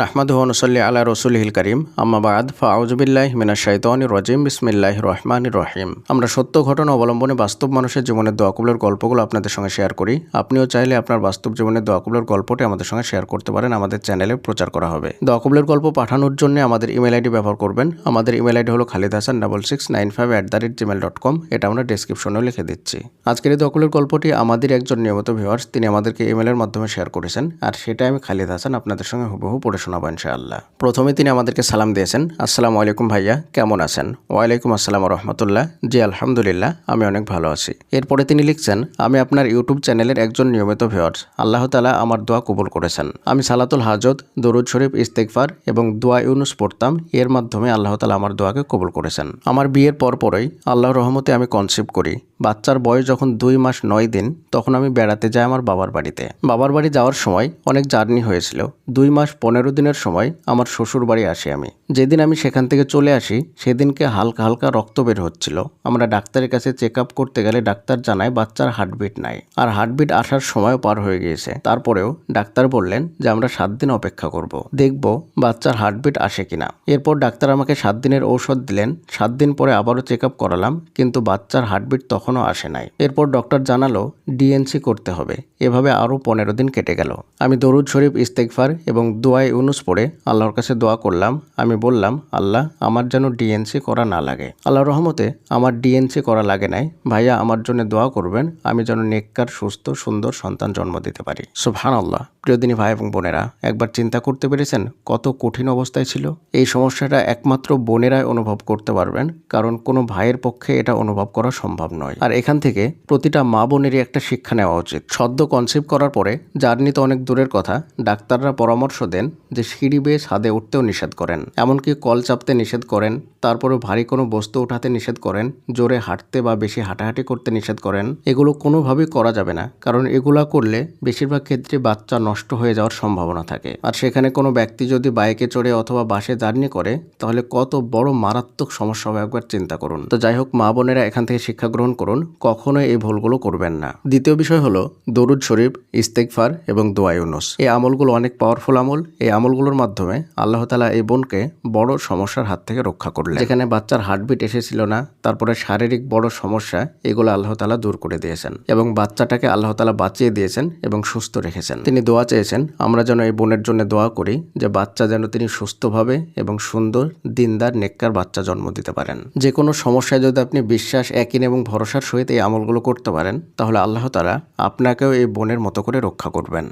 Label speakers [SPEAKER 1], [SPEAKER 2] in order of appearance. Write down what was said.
[SPEAKER 1] নাহমাদু নসল্লি আলা রসুলহিল করিম আম্মাবাদ ফাউজবিল্লাহ মিনা শাইতান রজিম বিসমিল্লাহ রহমান রহিম আমরা সত্য ঘটনা অবলম্বনে বাস্তব মানুষের জীবনের দোয়া কবুলের গল্পগুলো আপনাদের সঙ্গে শেয়ার করি। আপনিও চাইলে আপনার বাস্তব জীবনের দোয়া কবুলের গল্পটি আমাদের সঙ্গে শেয়ার করতে পারেন। আমাদের চ্যানেলে প্রচার করা হবে। দোয়া কবুলের গল্প পাঠানোর জন্য আমাদের ইমেল আইডি ব্যবহার করবেন। আমাদের ইমেল আইডি হলো Khalid Hasan double six nine five at the rate Gmail dot com এটা আমরা ডিসক্রিপশনেও লিখে দিচ্ছি। আজকের এই দোয়া কবুলের গল্পটি আমাদের একজন নিয়মিত ভিউয়ার্স তিনি আমাদেরকে ইমেলের মাধ্যমে শেয়ার করেছেন। আর সেটা আমি খালিদ হাসান আপনাদের সঙ্গে হুবহু পড়ে শোনাবো ইনশাআল্লাহ। প্রথমে তিনি আমাদেরকে সালাম দিয়েছেন। আসসালামু আলাইকুম ভাইয়া, কেমন আছেন? ওয়ালাইকুম আসসালাম রহমতুল্লাহ। জি, আলহামদুলিল্লাহ, আমি অনেক ভালো আছি। এরপরে তিনি লিখছেন, আমি আপনার ইউটিউব চ্যানেলের একজন নিয়মিত ভিউয়ার্স। আল্লাহ তালা আমার দোয়া কবুল করেছেন। আমি সালাতুল হাজত, দরুদ শরীফ ইস্তেকফার এবং দোয়া ইউনুস পড়তাম। এর মাধ্যমে আল্লাহ তালা আমার দোয়াকে কবুল করেছেন। আমার বিয়ের পরপরই আল্লাহর রহমতে আমি কনসিভ করি। বাচ্চার বয়স যখন দুই মাস নয় দিন, তখন আমি বেড়াতে যাই আমার বাবার বাড়িতে। বাবার বাড়ি যাওয়ার সময় অনেক জার্নি হয়েছিল। দুই মাস পনেরো দিনের সময় আমার শ্বশুরবাড়ি আসি আমি। যেদিন আমি সেখান থেকে চলে আসি, সেদিনকে হালকা হালকা রক্ত বের হচ্ছিল। আমরা ডাক্তারের কাছে চেক আপ করতে গেলে ডাক্তার জানায় বাচ্চার হার্টবিট নাই। আর হার্টবিট আসার সময়ও পার হয়ে গিয়েছে। তারপরেও ডাক্তার বললেন যে, আমরা সাত দিন অপেক্ষা করব। দেখব বাচ্চার হার্টবিট আসে কিনা। এরপর ডাক্তার আমাকে সাত দিনের ঔষধ দিলেন। সাত দিন পরে আবারও চেক আপ করালাম, কিন্তু বাচ্চার হার্টবিট তখনও আসে নাই। এরপর ডক্টর জানালো, ডিএনসি করতে হবে। এভাবে আরও পনেরো দিন কেটে গেল। আমি দরুদ শরীফ ইস্তেকফার এবং দোয়াই ইউনুস পড়ে আল্লাহর কাছে দোয়া করলাম। আমি বললাম, আল্লাহ, আমার যেন ডিএনসি করা না লাগে। আল্লাহ রহমতে আমার ডিএনসি করা লাগে নাই। ভাইয়া আমার জন্য দোয়া করবেন, আমি যেন নেককার, সুস্থ, সুন্দর সন্তান জন্ম দিতে পারি। সুবহান আল্লাহ প্রিয়দিনী ভাই এবং বোনেরা, একবার চিন্তা করতে পেরেছেন কত কঠিন অবস্থায় ছিল? এই সমস্যাটা একমাত্র বোনেরাই অনুভব করতে পারবেন, কারণ কোনো ভাইয়ের পক্ষে এটা অনুভব করা সম্ভব নয়। আর এখান থেকে প্রতিটা মা বোনেরই একটা শিক্ষা নেওয়া উচিত। সদ্য কনসেপ্ট করার পরে জার্নি তো অনেক দূরের কথা, ডাক্তাররা পরামর্শ দেন যে সিঁড়ি বেয়ে ছাদে উঠতেও নিষেধ করেন। এমনকি কল চাপতে নিষেধ করেন। তারপরে ভারী কোনো বস্তু উঠাতে নিষেধ করেন, জোরে হাঁটতে বা বেশি হাঁটাহাঁটি করতে নিষেধ করেন, এগুলো কোনোভাবেই করা যাবে না, কারণ এগুলা করলে বেশিরভাগ ক্ষেত্রে বাচ্চা নষ্ট হয়ে যাওয়ার সম্ভাবনা থাকে। আর সেখানে কোনো ব্যক্তি যদি বাইকে চড়ে অথবা বাসে জার্নি করে, তাহলে কত বড় মারাত্মক সমস্যা হবে একবার চিন্তা করুন। তো যাই হোক, মা বোনেরা এখান থেকে শিক্ষা গ্রহণ করুন, কখনোই এই ভুলগুলো করবেন না। দ্বিতীয় বিষয় হলো, দরুদ শরীফ ইস্তেকফার এবং দোয়া ইউনুস। এই আমলগুলো অনেক পাওয়ারফুল আমল। এই আমলগুলোর মাধ্যমে আল্লাহ তালা এই বোনকে বড় সমস্যার হাত থেকে রক্ষা করলেন। যেখানে বাচ্চার হার্টবিট এসেছিল না, তারপরে শারীরিক বড় সমস্যা, এগুলো আল্লাহ তালা দূর করে দিয়েছেন এবং বাচ্চাটাকে আল্লাহ তালা বাঁচিয়ে দিয়েছেন এবং সুস্থ রেখেছেন। তিনি দোয়া চেয়েছেন, আমরা যেন এই বোনের জন্য দোয়া করি যে বাচ্চা যেন তিনি সুস্থভাবে এবং সুন্দর, দিনদার, নেককার বাচ্চা জন্ম দিতে পারেন। যে কোনো সমস্যায় যদি আপনি বিশ্বাস, একই এবং ভরসার সহিত এই আমলগুলো করতে পারেন, তাহলে আল্লাহ তালা আপনাকেও এই বোনের মতো করে রক্ষা করবেন।